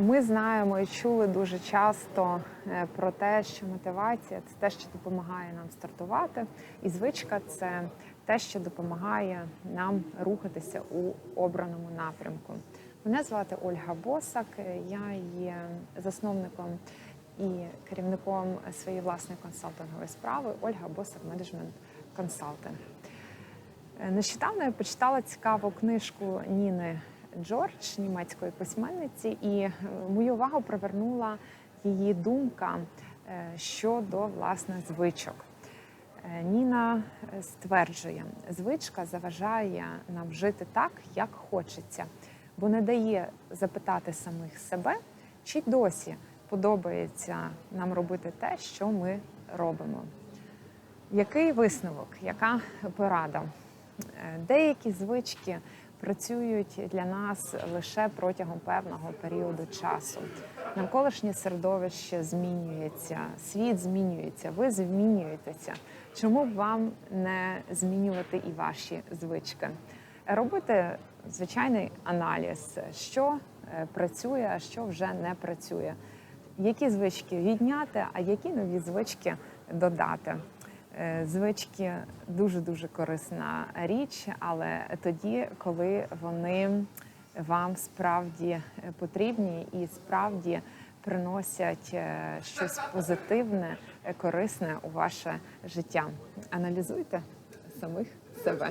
Ми знаємо і чули дуже часто е, про те, що мотивація це те, що допомагає нам стартувати, і звичка це те, що допомагає нам рухатися у обраному напрямку. Мене звати Ольга Босак. Я є засновником і керівником своєї власної консалтингової справи Ольга Босак Менеджмент Консалтинг. Е, Нещодавно я почитала цікаву книжку Ніни Джордж, німецької письменниці, і е, мою увагу привернула її думка е, щодо власне звичок. Е, Ніна стверджує, звичка заважає нам жити так, як хочеться, бо не дає запитати самих себе, чи досі подобається нам робити те, що ми робимо. Який висновок, яка порада? Деякі звички працюють для нас лише протягом певного періоду часу. Навколишнє середовище змінюється, світ змінюється, ви змінюєтеся. Чому б вам не змінювати і ваші звички? Робити звичайний аналіз, що е, працює, а що вже не працює. Які звички відняти, а які нові звички додати. Е, Звички дуже дуже корисна річ, але тоді, коли вони вам справді потрібні і справді приносять е, щось позитивне, корисне у ваше життя. Аналізуйте самих себе.